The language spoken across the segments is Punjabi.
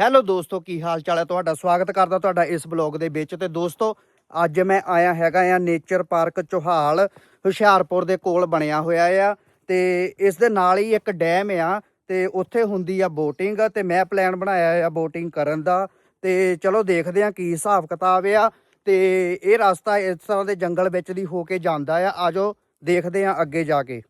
ਹੈਲੋ ਦੋਸਤੋ, ਕੀ ਹਾਲ ਚਾਲ ਹੈ? ਤੁਹਾਡਾ ਸਵਾਗਤ ਕਰਦਾ ਤੁਹਾਡਾ ਇਸ ਬਲੌਗ ਦੇ ਵਿੱਚ ਤੇ ਦੋਸਤੋ, ਅੱਜ ਮੈਂ ਆਇਆ ਹੈਗਾ ਆ ਨੇਚਰ ਪਾਰਕ ਚੋਹਾਲ, ਹੁਸ਼ਿਆਰਪੁਰ ਦੇ ਕੋਲ ਬਣਿਆ ਹੋਇਆ ਆ ਤੇ ਇਸ ਦੇ ਨਾਲ ਹੀ ਇੱਕ ਡੈਮ ਆ ਤੇ ਉੱਥੇ ਹੁੰਦੀ ਆ ਬੋਟਿੰਗ ਤੇ ਮੈਂ ਪਲਾਨ ਬਣਾਇਆ ਆ ਬੋਟਿੰਗ ਕਰਨ ਦਾ ਤੇ ਚਲੋ ਦੇਖਦੇ ਆ ਕੀ ਹਿਸਾਬ ਕਿਤਾਬ ਆ ਤੇ ਇਹ ਰਸਤਾ ਇਸ ਤਰ੍ਹਾਂ ਦੇ ਜੰਗਲ ਵਿੱਚ ਦੀ ਹੋ ਕੇ ਜਾਂਦਾ ਆ। ਆਜੋ ਦੇਖਦੇ ਆ ਅੱਗੇ ਜਾ ਕੇ।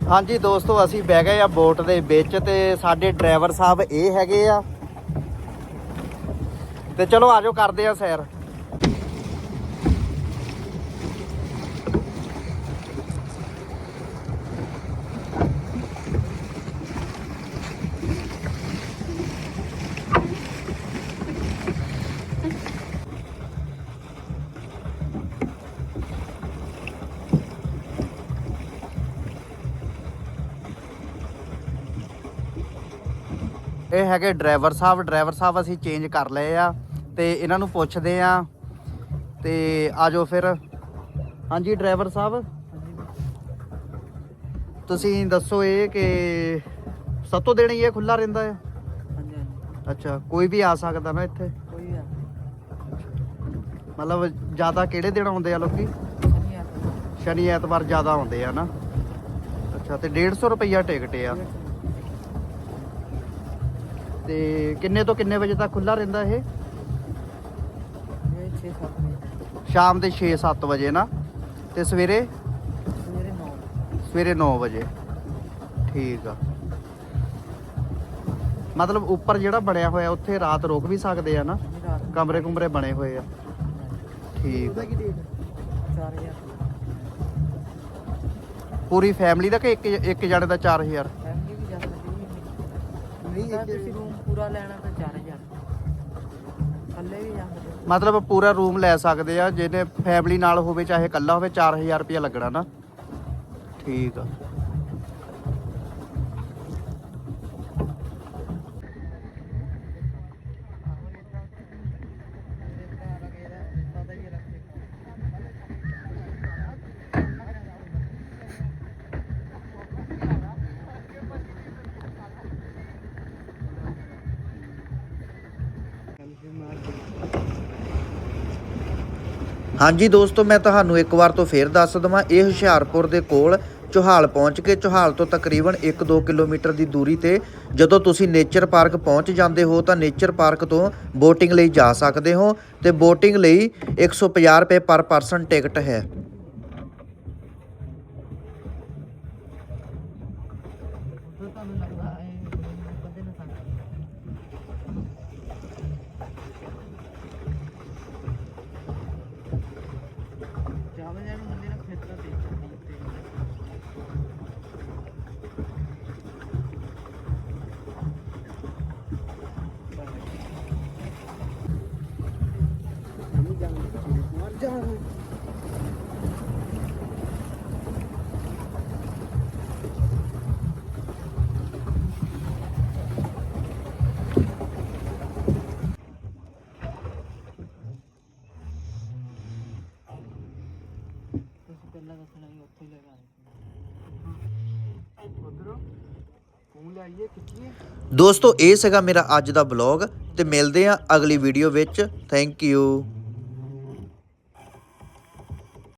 ਹਾਂਜੀ ਦੋਸਤੋ, ਅਸੀਂ ਬਹਿ ਗਏ ਆ ਬੋਟ ਦੇ ਵਿੱਚ ਤੇ ਸਾਡੇ ਡਰਾਈਵਰ ਸਾਹਿਬ ਇਹ ਹੈਗੇ ਆ। ਤੇ ਚਲੋ ਆਜੋ ਕਰਦੇ ਆ ਸੈਰ। ਇਹ ਹੈਗੇ ਡਰਾਈਵਰ ਸਾਹਿਬ ਡਰਾਈਵਰ ਸਾਹਿਬ ਅਸੀਂ ਚੇਂਜ ਕਰ ਲਏ ਆ ਤੇ ਇਹਨਾਂ ਨੂੰ ਪੁੱਛਦੇ ਆ। ਤੇ ਆਜੋ ਫਿਰ। ਹਾਂਜੀ ਡਰਾਈਵਰ ਸਾਹਿਬ। ਤੁਸੀਂ ਦੱਸੋ ਇਹ ਕਿ ਸੱਤੋਂ ਦਿਨ ਹੀ ਇਹ ਖੁੱਲਾ ਰਹਿੰਦਾ ਆ ਅੱਛਾ ਕੋਈ ਵੀ ਆ ਸਕਦਾ ਨਾ ਇੱਥੇ? ਕੋਈ ਆ। ਮਤਲਬ ਜ਼ਿਆਦਾ ਕਿਹੜੇ ਦਿਨ ਆਉਂਦੇ ਆ ਲੋਕੀ? ਸ਼ਨੀ ਐਤਵਾਰ। ਜ਼ਿਆਦਾ ਆਉਂਦੇ ਆ ਨਾ। ਅੱਛਾ ਤੇ 150 ਰੁਪਈਆ ਟਿਕਟ ਆ। ਤੇ ਕਿੰਨੇ ਤੋਂ ਕਿੰਨੇ ਵਜੇ ਤੱਕ ਖੁੱਲਾ ਰਹਿੰਦਾ ਇਹ? ਇਹ 6 7 ਵਜੇ। ਸ਼ਾਮ ਦੇ 6-7 ਵਜੇ ਨਾ? ਤੇ ਸਵੇਰੇ? ਸਵੇਰੇ 9 ਸਵੇਰੇ 9 ਵਜੇ। ਠੀਕ ਆ। ਮਤਲਬ ਉੱਪਰ ਜਿਹੜਾ ਬਣਿਆ ਹੋਇਆ ਉੱਥੇ ਰਾਤ ਰੁਕ ਵੀ ਸਕਦੇ ਆ ਨਾ? ਕਮਰੇ ਕੁਮਰੇ ਬਣੇ ਹੋਏ ਆ। ਠੀਕ ਆ। ਕੀ ਡੇਟ 4000 ਪੂਰੀ ਫੈਮਿਲੀ ਦਾ ਕਿ ਇੱਕ ਇੱਕ ਜਣੇ ਦਾ 4000 ਫੈਮਿਲੀ ਵੀ ਜਾ ਸਕਦੀ ਹੈ ਨਹੀਂ ਤੁਸੀਂ ਰੂਮ ਪੂਰਾ ਲੈਣਾ ਤਾਂ 4000 ਥੱਲੇ ਵੀ ਜਾ ਸਕਦੇ ਹੋ। ਮਤਲਬ ਪੂਰਾ ਰੂਮ ਲੈ ਸਕਦੇ ਆ ਜਿਹਨੇ ਫੈਮਿਲੀ ਨਾਲ ਹੋਵੇ ਚਾਹੇ ਇਕੱਲਾ ਹੋਵੇ 4000 ਰੁਪਇਆ ਲੱਗਣਾ ਨਾ। ਠੀਕ ਆ। ਹਾਂਜੀ ਦੋਸਤੋ, ਮੈਂ ਤੁਹਾਨੂੰ ਇੱਕ ਵਾਰ ਤੋਂ ਫੇਰ ਦੱਸ ਦਵਾਂ, ਇਹ ਹੁਸ਼ਿਆਰਪੁਰ ਦੇ ਕੋਲ ਚੋਹਾਲ ਪਹੁੰਚ ਕੇ, ਚੋਹਾਲ ਤੋਂ ਤਕਰੀਬਨ 1-2 ਕਿਲੋਮੀਟਰ ਦੀ ਦੂਰੀ ਤੇ ਜਦੋਂ ਤੁਸੀਂ ਨੇਚਰ ਪਾਰਕ ਪਹੁੰਚ ਜਾਂਦੇ ਹੋ, ਤਾਂ ਨੇਚਰ ਪਾਰਕ ਤੋਂ ਬੋਟਿੰਗ ਲਈ ਜਾ ਸਕਦੇ ਹੋ ਤੇ ਬੋਟਿੰਗ ਲਈ 150 ਰੁਪਏ ਪਰ ਪਰਸਨ ਟਿਕਟ ਹੈ। ਤੁਹਾਨੂੰ ਲੱਗਦਾ ਇਹ അവരാണ് മുന്നിലെ ക്ഷേത്രത്തിൽ ਤੁਸੀਂ ਪਹਿਲਾਂ ਦੱਸਣਾ ਸੀ ਉੱਥੇ ਹੀ ਲਗਾ ਦੋਸਤੋ ਇਹ ਸੀਗਾ ਮੇਰਾ ਅੱਜ ਦਾ ਬਲੌਗ ਤੇ ਮਿਲਦੇ ਹਾਂ ਅਗਲੀ ਵੀਡੀਓ ਵਿੱਚ। Thank you